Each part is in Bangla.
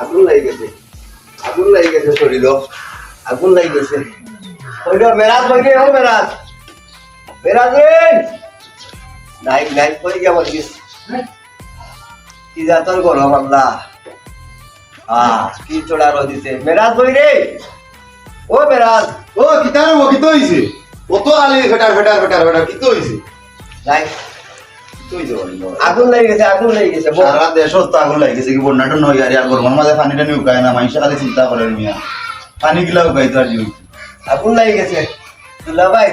আগুন লাগি গেছে। আগুন লাগি গেছে শরীর আগুন লাগি গেছে। ওই তো মেরাজ রে ও মেরাজ মেরাজ রে নাই নাই কই গিয়া বলিস কি জাতর গরম আল্লাহ আহ কি চড়া রো দিছে। মেরাজ কই রে ও মেরাজ ও কিতারে ও কিতো হইছে কত আলি ফেটার ফেটার ফেটার ফেটার কিতো হইছে বল আগুন লাগি গেছে আগুন লাগি গেছে বল। সারা দেশ তো আগুন লাগিছে কি বন্যাটা নয় আর আর গরমের মাঝে পানিটা নিউ কায় না মানুষ খালি চিন্তা করে মিয়া। পানি গিলা উগাই তো আর জিউ আগুন লাগি গেছে। দুলা ভাই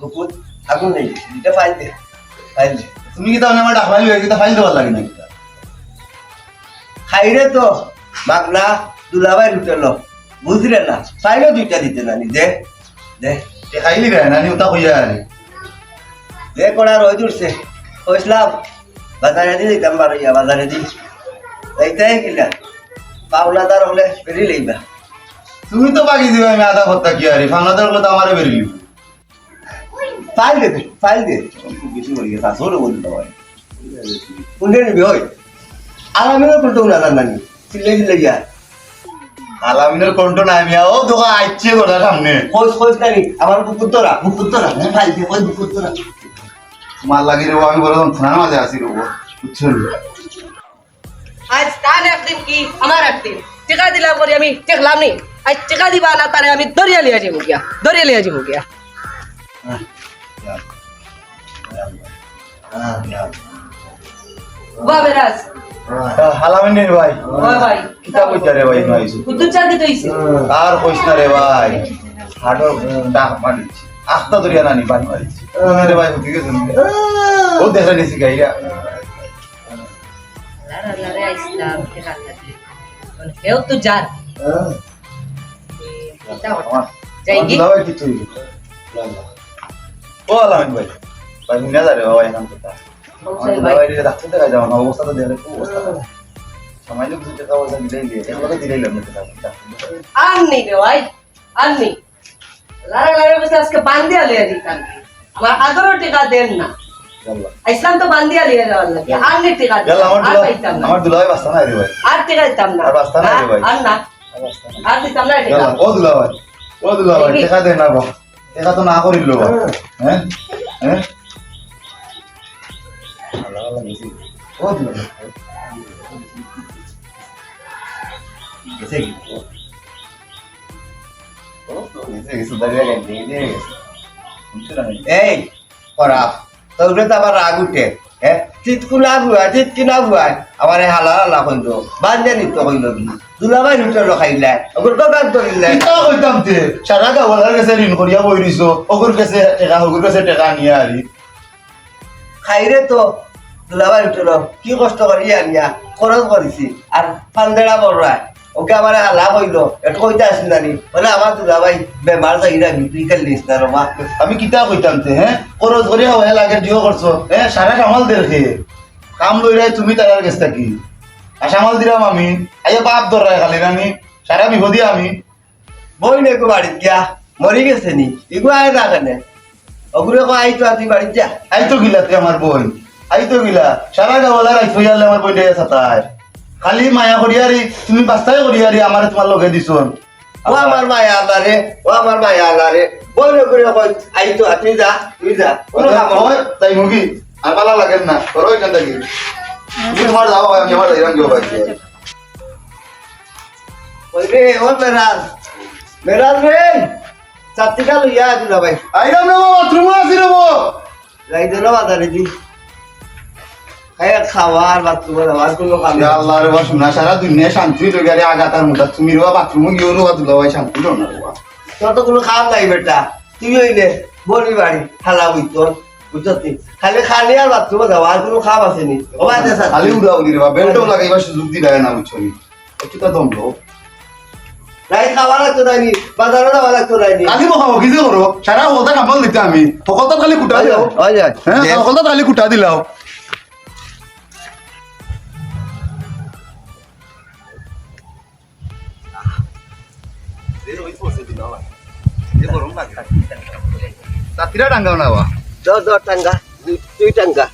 বুকুত আগুন লাগি গেছে। এটা ফাইল দে ফাইল দে। তুমি কি তাহলে আমার ডাকবাই হয়ে কিতা ফাইল দেওয়ার লাগে না খাইরে তো বাগনা দুলাভাই লুটেল বুঝলে না চাইলেও দুইটা দিতে না দে দে। খাইলি রে না নিউতা দে কড়া রয়ে দূরছে কইসলাম বাজারে দি দিতাম বারো ইয়া বাজারে দি যাইতে কিলা পাওনাদার হলে বেরি লইবা তুমি তো বাকি দিবে আমি আধা ভত্তা কি আরে? ফানাদারগুলো তো আমারে বেরিলি ফাইল দে ফাইল দে। বেশি বলি গেছে আসলে বলি তো ভাই কোনটা নিবি ওই? আরামের কোনটা না জানি? চিল্লে চিল্লে গিয়া। আলামিনের কন্টো নাই মিয়া ও দোকা আইছে গোটা সামনে। কইস কইস নানি। আমার বুকুত তোরা বুকুত তোরা। ফাইল দে ওই বুকুত তোরা তোমার লাগি রে আমি বললাম থানার মাঝে আসি রে বুঝছেন আজ তার একদিন কি আমার একদিন। টিকা দিলাম করি আমি টেকলাম নি। আজ টিকা দিবা না তারে আমি দরিয়া লিয়া যাব গিয়া দরিয়া লিয়া যাব গিয়া। বাবেরাজ হালামিনের ভাই। ওই ভাই কিতাব কইতা রে ভাই নাইছো কুতুব চার দিতে হইছে। আর কইস না রে ভাই। হাড়র ডাক মারিছি আস্তা দরিয়া নানি পানি মারিছি রে ভাই ঠিক আছে ও দেখা নিছি গাইয়া কেউ তো যার। ও আলামিন ভাই। ভাই না যা রে ভাই নাম কথা। ডাক্তার দেখা যাও না অবস্থা তো দেখলে খুব অবস্থা। সামান্য কিছু টাকা পয়সা দিলেই দিয়ে দিলেই লাগবে আর নেই রে ভাই আর নেই। লারা লারা বসে আজকে বান্দিয়া লিয়া দিতাম। আমার আদরও টিকা দেন না। ইসলাম তো বান্দিয়া লিয়া যাওয়ার লাগে। আর নেই টিকা আর পাইতাম না। আমার দুলাই বাস্তা নাই রে ভাই। আর টিকা দিতাম না। আর বাস্তা নাই রে ভাই। আর না। আর দিতাম না টিকা। ও দুলা ভাই ও দুলা ভাই টাকা না গো টাকা তো না করিল গো হ্যাঁ। হ্যাঁ? ও দুলা গেছে কি? দাঁড়িয়ে গেছে দিয়ে গেছে? এই করা তোর তো রাগ উঠে হ্যাঁ চিৎকু না ভুয়া চিৎকি না ভুয়া আমার এই হালা হালা কইল বান্ধে নিত কইল কি দুলাভাই লুটে রখাইলে ওগুর কইতাম তে সারা গাওয়ালার কাছে ঋণ করিয়া বই দিছো। ওগুর কাছে টাকা ওগুর কাছে টাকা নিয়ে আরি খাইরে তো দুলাভাই লুটে কি কষ্ট করি আনিয়া খরচ করেছি আর ফান্দেড়া বড়ায় ওকে আমার হালা কইল এটা কইতে আসিল নানি বলে, আমার দুলাভাই বেমার যাইরা বিক্রি খেলিস না আমি কিতা কইতাম তে হ্যাঁ? খরচ করিয়া হয়ে লাগে দিও করছ। হ্যাঁ সারা কামাল দেখে কাম লই রাই তুমি তার গেছ থাকি। আসামাল দিলাম আমি। আইয়া বাপ ধরাই খালি আমি সারা বিপদী আমি। বই নে গো বাড়িত গিয়া, মরি গেছে নি। ইগু আয় না কেনে। ওগুলো কো আই তো তুই বাড়িত যা। আই তো গিলা তে আমার বই। আই তো গিলা। সারা গাওয়ালার আই থইয়ালে আমার বই দিয়ে সাতায় খালি মায়া করিয়ারি তুমি বাস্তায় করিয়ারি আমার তোমার লগে দিছো ও আমার মায়া আলারে ও আমার মায়া আলারে নে করে কই আই তো তুই যা তুই যা। কোনো কাম হয় তাই মুগি আর ভালো লাগেন না করো এখান থেকে তুমি তোমার যাও আমি আমার যাইরাম যাও ভাই ওই রে ও মেরাজ মেরাজ রে লইয়া দিলা ভাই আইরাম না বাথরুমে আসি রে যাই দিল বাজারে দি খাওয়ার বাথরুমে যাওয়ার কোনো কাম আল্লাহ না সারা দুনিয়া শান্তি আগাতার তুমি বাথরুমে দুলা ভাই শান্তি লো না রে তোর তো কোনো কাম নাই বেটা। তুই হইলে বলি বাড়ি খালা বুঝতি খালি খালি আর বাথরুমে যাওয়া আর কোনো কাম আছে নি? ও খালি উড়া উড়ি রে বা বেল্টও লাগাইবা সুযোগ না বুঝছ নি? একটু তো দম লো নাই খাওয়া লাগতো নাইনি বাজারে যাওয়া লাগতো নাইনি কালি বহাব কি যে কামাল দিতে আমি। খালি কুটা দিলাও হয় খালি কুটা দিলাও। রাত্রিরা ডাঙ্গাও না বা দর দর টাঙ্গা দুই টাঙ্গা।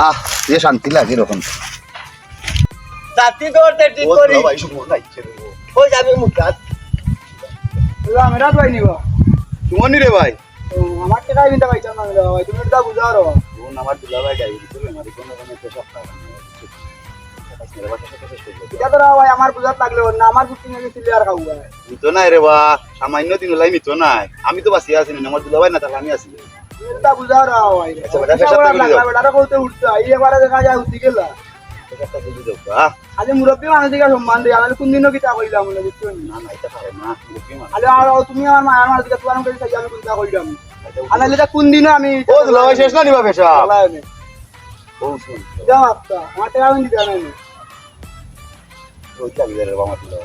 আহ এ শান্তি লাগে এরকম ঠিক করি। ও। যাবে মুখাত ভাই নিবা তোমার ভাই? আমার টাকা কিনতে পাইছো না ভাই তুমি এটা বুঝাও আমার দুলা ভাই গাই দিছিল মারি কোন কোন পেশা খাওয়া এটা তো ভাই আমার বুঝাত লাগলে না আমার বুকিং এ গেছিল আর ভাই। মিতো নাই রে বা সামান্য দিন লাই মিতো নাই। আমি তো বাসি আছি আমার দুলা ভাই না তাহলে আমি আছি। এটা বুঝাও রে ভাই আচ্ছা, বেটা, লাগলা। কইতে এবারে দেখা যায় উঠি গেলা। আজ মুরব্বী মানুষ দিকে সম্মান দিই আমি কোন দিনও কিতা কইলাম না বুঝছ না? না এটা পারে না আলে আর তুমি আমার মায়ের মানুষ দিকে তোমার কাছে চাই আমি কোনটা কইলাম? আনালে এটা কোন দিনও আমি ও দুলা ভাই শেষ না নিবা ও শুন। আমার টাকা আমি ওই লাগি রে বা আমার দুলা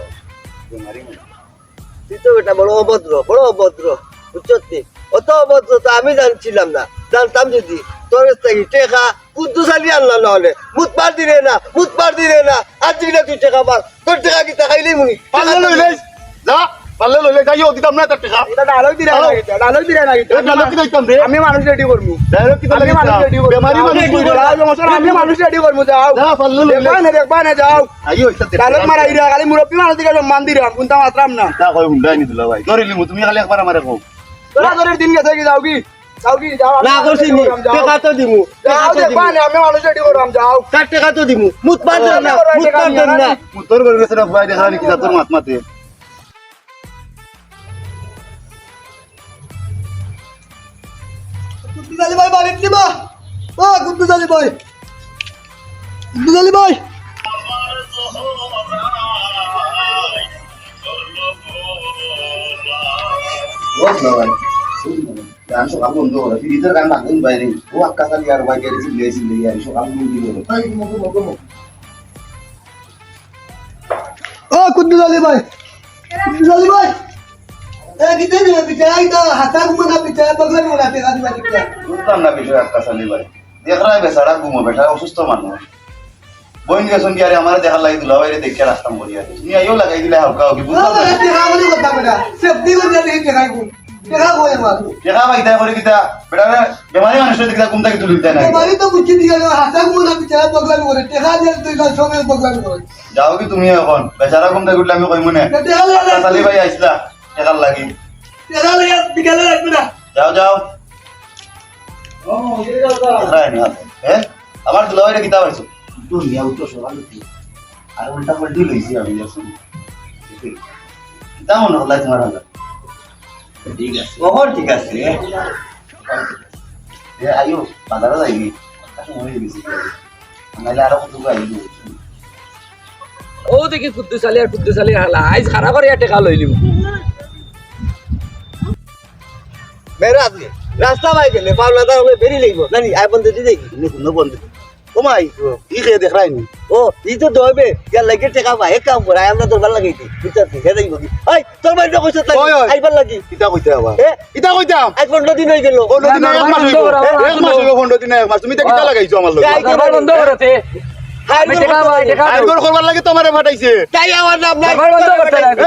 তুই তো বড় অভদ্র বড় অভদ্র বুঝছি অত অভদ্র তো আমি জানছিলাম না। জানতাম যদি তোর থেকে টেকা কুদ্দু চালি আনলাম নাহলে। মুত পার দিলে না মুত পার দিলে না। আজ দিলে তুই টেকা পার তোর টেকা কি টাকাইলি মুনি? পাল্লে লইলে যা। পাল্লে লইলে যাইও দিতাম না টাকা এটা ডায়লগ দিরা না এটা ডায়লগ দিরা না এ ডায়লগ কি দিতাম রে আমি মানুষ রেডি করব। ডায়লগ কি আমি মানুষ রেডি করব। বেমারি মানুষ রেডি করব আমি মানুষ। রেডি করব যাও। যা পাল্লে লইলে। দেখবা না দেখবা না যাও। আইও এটা ডায়লগ মারা ইরা খালি মুরব্বী মানুষ দিকে সম্মান দিরা কোনটা মাত্রাম না। তা কই হুন্ডাই নি দুলা ভাই। ধরিলি মু তুমি খালি একবার আমারে কও। তোরা তোর দিন গেছে কি যাও কি? যাও কি যাও। না মানুষ করছি ready করলাম, যাও। টেকা তো দিমু যাও দেখবা না আমি মানুষ রেডি করলাম যাও। তার টেকা তো দিমু? মুত পার না মুত পার না। মু করে গেছে না ভাই দেখা কি তোর মাত মাতে। কুদ্দুস আলী ভাই বাড়িতে নিবা ও কুদ্দুস আলী ভাই কুদ্দুস আলী ভাই ও দুলা ভাই গান সকাল বন্ধ হলো ফিরিতের গান লাগুন বাইরে ও আক্কা খালি আর ভাই গেছে সিলে সিলে আর সকাল বন্ধ হলো তাই মগো মগো মগো ও কুদ্দুস আলী ভাই কুদ্দুস আলী ভাই এ কিতে নিয়ে পিছে আইতা হাতা গুমনা পিছে বগলে মোলা পেগা দিবা কিতে বুঝলাম না বিষয় আক্কা খালি ভাই দেখ রা বেচারা ঘুমো বেটা অসুস্থ মানুষ বইন গেছন কি আরে আমার দেখার লাগি দুলা ভাইরে দেখে রাস্তাম করি আর তুমি আইও লাগাই দিলে হালকা কি বুঝলাম না বাবা বলি কথা বেটা সেফটি করে দিয়ে টেকা কো টেকা কই আমার দেখা ভাই তাই করে কিতা বেটা বেমারি মানুষের দেখলা ঘুম থেকে তুলি দেয় না বাড়ি তো বুঝি দিয়ে হাতা গুমনা পিছে বগলে মোরে টেকা দিয়ে তুই কাল সবে বগলে মোরে যাও কি তুমি এখন বেচারা ঘুম উঠলে আমি কই মনে টেকা লাগে ভাই আইসলা দেখার লাগি। টেকা লাগে বিকালে রাখবে না। যাও যাও। ও? হ্যাঁ? আমার দুলাভাইরে কিতা পাইছো দুনিয়া উঠো সকাল উঠি আর উল্টা পাল্টি লইছি আমি আসুন কিতা মনে হলাই তোমার ঠিক আছে। কখন ঠিক আছে। আইও বাজারে যাইবি। মরে গেছি। নাইলে আরও কত আইবি ও দেখি কুদ্দুসালি আর কুদ্দুসালি হালা। আইজ খারা করে টেকা লইলিম মেরাজ রাস্তা পাই গেলে পাওনা তার হলে বেরিয়ে লিখব নানি আই বন্ধ দিদি দেখি শুনো বন্ধু। কমাই। ই খেয়ে দেখ রাইনি ও ই তো দইবে ইয়ার লাগে টাকা এক কাম করে আমরা তোর ভালো লাগাইছি বুঝতে হে দেখব কি এই তোর বাড়িতে কইছ তাই। আইবার লাগি। কিতা কইতে আবার এ কিতা কইতাম আজ পনেরো দিন হয়ে গেল। পনেরো দিন এক মাস হইব এক মাস হইব পনেরো দিন এক মাস তুমি তো কিতা লাগাইছো আমার লগে বন্ধ করতে টেকা টেকা করবার লাগে তোমারে ফাটাইছে তাই আমার নাম নাই।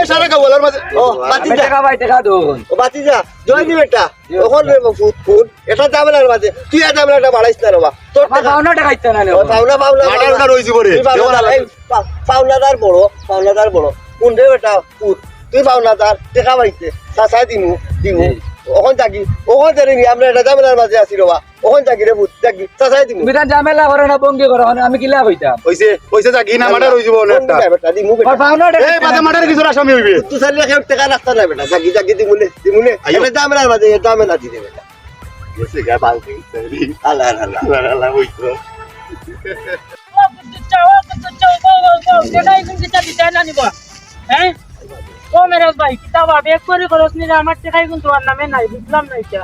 এই সারা কাবলার মাঝে। ও বাতি যা। টেকা পাই টেকা দো ও বাতি যা। জয় দি বেটা ওখন রে ফুট ফুট এটা ঝামেলার মাঝে। তুই আর ঝামেলাটা বাড়াইছ না রবা তোর আমার টাকা। পাওনা টেকাইতে না ও, পাওনা পাওনা মাটার পরে। পাওনাদার, বড় পাওনাদার বড়। কোন রে বেটা? পুত তুই পাওনাদার। টেকা পাইছে। চাচাই দিমু দিমু। ওখান থাকি ওখান থেকে আমরা এটা ঝামেলার মাঝে আছি রবা ওখান থাকি রে পুত থাকি চাচাই দিমু তুমি ঝামেলা করে না বঙ্গি করে না আমি কিলা কইতাম কইছে কইছে যা গিনা মাটার রইছি বলে একটা কোন বেটা দিমু বেটা আমার পাওনা এই টেকাইতে মাটার কিছু আসামি হইবে তুই চাইলে কেউ টাকা রাখতে না বেটা জাগি জাগি দিমুলে দিমুলে এটা ঝামেলার মাঝে এটা ঝামেলা দিতে বেটা গেছে গা বালতি সরি আল্লাহ আল্লাহ আল্লাহ আল্লাহ হইতো আমার টেকাই কিন্তু আর নামে নাই বুঝলাম না এটা।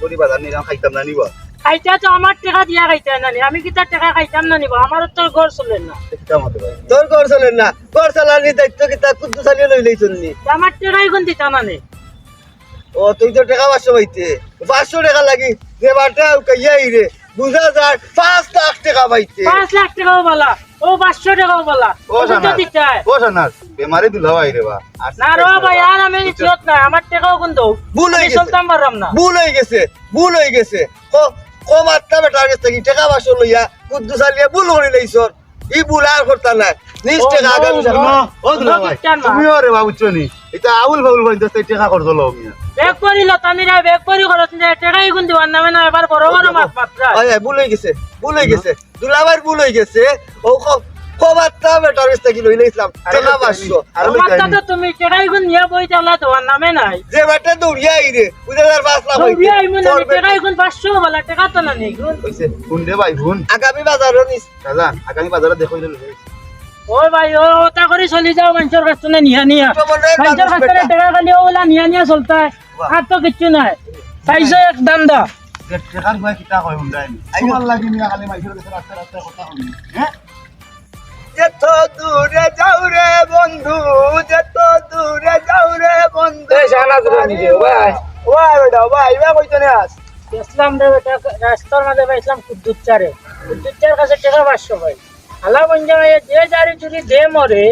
গরি বাজার নিলাম খাইতাম না নিবা? খাইতা তো আমার টাকা দিয়া খাইতে না আমি কিতা টাকা খাইতাম না নিব? আমার তো ঘর চলে না। তোর ঘর চলেন না ঘর চালানি দায়িত্ব কি তা কুদ্দু চালিয়ে লই লইছন নি? আমার টাকাই কোন দিতা না ও তুই তো টাকা পাঁচশো পাইতে। পাঁচশো টাকা লাগি যে বারটা কাইয়াই রে বুঝা যার পাঁচ লাখ টাকা পাইতে। পাঁচ লাখ টাকাও বলা। ও পাঁচশো টাকাও বলা। ও ও তো জানা ও জানাস বেমারে দুলা ভাই রে বা। না রো ভাই আর আমি ইজ্জত নাই আমার টাকাও কিন্তু ভুল গেছে। চলতাম পারলাম না। ভুল গেছে ভুল গেছে। ক কম আটটা বেটার কাছ থেকে টাকা পাঁচশো লইয়া কুদ্দু চালিয়ে ভুল করে লইছর ই বুলার করতা না। নিজ টাকা আগামী ও, সপ্তাহে ও দুলা ভাই কিচ্ছান মা। তুমিও রে বাবু চনি এটা আউল ফাউল ভাই দস্তে টাকা করছ লো মিয়া। বেগ করি লতানিরা বেগ করি খরচ নিয়ে টেকাই গুণ দিবার নামে না এবার বড় বড় মাছ মাত্রা ভুল গেছে ভুল গেছে। দুলাবার ভুল হয়ে গেছে। ও কবারটা বেটার কাছ থেকে লইলে ইসলাম? টাকা পাঁচশো আর তো তুমি গুণ নিয়ে বই চালা তোমার নামে নাই। যে বেটা দৌড়িয়া আই রে বুঝে তার পাঁচ লাখ হইছে। দৌড়িয়ে। টেকাই গুণ পাঁচশো বলা টেকা তো না নেই গুণ দে ভাই ফোন আগামী বাজারও নিস। আগামী বাজারে দেখো দিলে ওই ভাই ও ওটা করে চলি যাও মানুষের কাছ থেকে নিয়া নিয়া। মানুষের মানুষ কাছ থেকে। খালি ওলা নিয়া নিয়া চলতা আর তো কিচ্ছু নাই। চাইছো এক দান্দা। টেকার ভাই কিতা কয় হুন্ডাই তোমার লাগি মিয়া খালি মাইসের কাছে রাস্তা রাস্তা কথা কই হ্যাঁ যেত দূরে যাও রে বন্ধু। যেত দূরে যাও রে বন্ধু ওয়াই বেটা ওয়াই ওয়া কইতে নে আস ইসলাম রে বেটা রাস্তার মাঝে পাইছিলাম কুদ্দুত চারে কুদ্দুত চার কাছে টাকা পাঁচশো ভাই আলা বঞ্জা যে জারি যদি দে মরে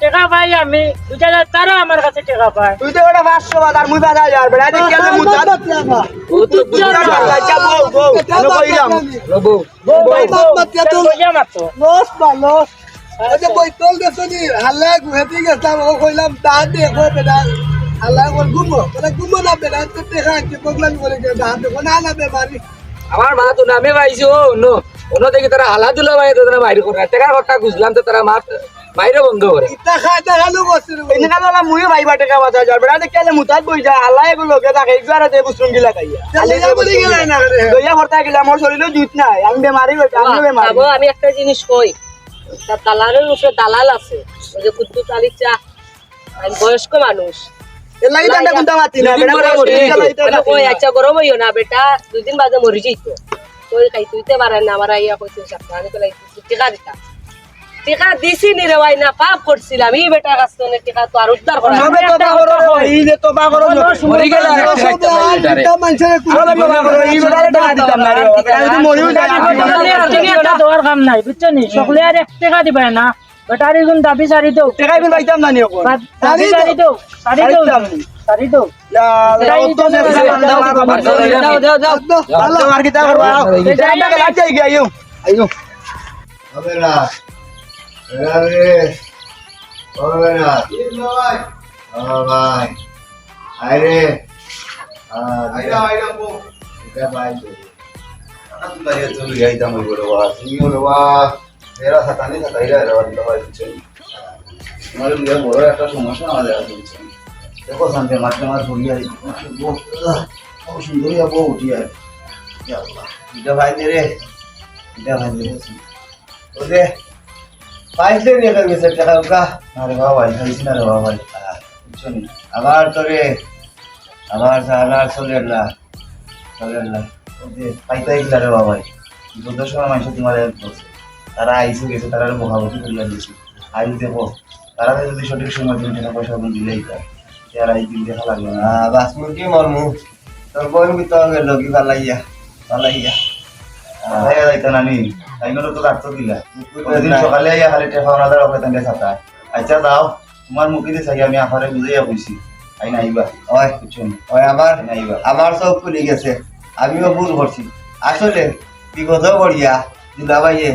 টাকা পাই আমি হাজার তারা আমার কাছে টাকা পায় তুই তো ওটা পাঁচশো বাজার মুই বাজার যার বেটা দেখ কেন আচ্ছা ভাই না বেমারি আমার মা তো নামে পাইছো অন্য অন্য দেখি তারা হালা দুলা পাই তারা বাইরে করে টেকার কথা বুঝলাম তো তারা মা বাইরে বন্ধ করে। কালা মুই ভাইবা টাকা বাজার যার বেটা দেখ কেন মুতার বই যায় আল্লাহ এগুলো কে থাকে একবার দে বুসুম গিলা না রে। দইয়া ভর্তা গেলে আমার শরীরে জুত নাই আমি বেমারি আমি বেমারি বাবু আমি একটা জিনিস কই দালালের উপরে দালাল আছে ওই যে কুদ্দুত আলী চা আমি বয়স্ক মানুষ। না বেটা দুদিন পরে মরে মরে মানে আচ্ছা গরম হইও না বেটা দুই দিন বাদে মরি যাইতো। তো খাই তুইতে পারেন না আমার আইয়া কইতে সাপ্তাহ টিকা দিতা। টিকা দিছি নি রে ভাই না পাপ করছিলাম। এই বেটা কাছ থেকে টিকা তো আর উদ্ধার করা সবে তোবা করো এই যে তোবা করো মরে গেলে একটা তোবা করো এই বেটারে টাকা দিতাম না রে মরিও দেওয়ার কাম নাই বুঝছ নি সকলে আর এক টাকা দিবে না বেটারি গুণ দাবি সারি দেও টাকা পাইতাম না নি দাবি সারি দেও সারি দেও সারি কি তা করবা আইও না এরা রে হবে না ভাই আরে এটা ভাই চলে যাইতাম ওই বড় বাবা তুমি বড় বাবা এরা সাতানি সাতাইরা এরা বড় বাবা দিচ্ছেন আমার লিয়া বড় একটা সমস্যা আমাদের আছে বুঝছেন দেখো শান্তি মাঠে মাঠ ঘুরিয়া খুব সুন্দরী বউ উঠিয়া এটা ভাই রে ভাই রে ওরে পাইছে নি গেছে টাকা উকা আরে বাবা ভাই না রে বাবা ভাই আবার তোরে, আবার সাহার চলে না চলে না। যে পাইতাই গেলা রে বাবা তোমার হেল্প তারা আইসে গেছে, তারা মুখামুখি করিয়া দিয়েছে আইস দেখো, তারা যদি সঠিক সময় তুমি টাকা পয়সা দিলেই তার আর দিন দেখা লাগবে না। বাস মুরগি মরমু। তোর বোন কি তো গেল, কি পালাইয়া পালাইয়া। যাইতা তো দিলা। সকালে আইয়া খালি ছাতা আচ্ছা দাও তোমার মুখে দিয়ে চাই আমি আফারে বুঝাইয়া কইছি আই নাইবা। ওই বুঝছেন ওই আমার নাইবা। আমার সব খুলে গেছে। আমিও ভুল করছি। আসলে বিপদ পড়িয়া দুলাভাইয়ে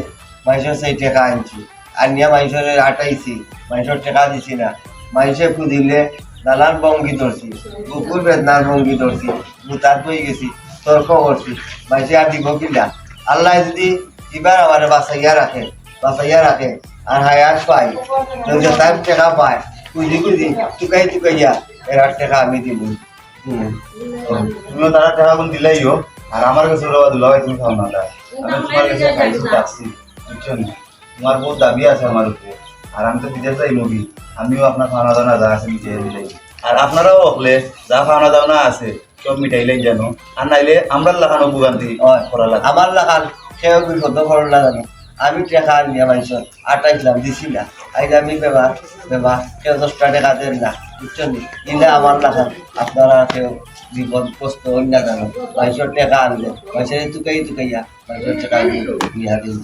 মাইশের সেই টাকা আনছি। আনিয়া মাইশের আটাইছি। মাইশের টাকা দিছি না। মাইসে খুদিলে নানান ভঙ্গি ধরছি কুকুর বেদনার ভঙ্গি ধরছি ভূতার হয়ে গেছি। তর্ক করছি মাইসে আর দিব কিনা আল্লাহ যদি এবার আমার বাঁচাইয়া রাখে বাঁচাইয়া রাখে, আর হায়াত পাই যদি তার টাকা পায় কুজি টুকাই টুকাইয়া এর আর টাকা আমি দিব। তুমিও তারা টাকা গুলো দিলাইও আর আমার কাছে বাবা দুলাভাই, তুমি খাও না আমি তোমার কাছে খাইছি পাচ্ছি বুঝছেন তোমার বহুত দাবি আছে আমার উপরে, আর আমি তো বিদেশ যাই নবী আমিও আপনার খাওয়া দাওয়া যা আছে দিলাই। আর আপনারাও হকলে যা খাওয়া দাওয়া আছে সব মিটাইলেন জানো। আর নাইলে আমরা লাগানো ভোগান্তি। করা লাগে। আমার লাগান কেউ বিপদ করল জানো আমি টাকা নিয়ে মানুষের আটাইছিলাম দিছি না। আইলে আমি বেবার বেবার কেউ দশটা টাকা দেন না। বুঝছেন ইলে আমার লাগান আপনারা কেউ বিপদ কষ্ট না জানো মানুষের টাকা আনলে। মানুষের তুকাই তুকাইয়া মানুষের টাকা নিয়ে দিন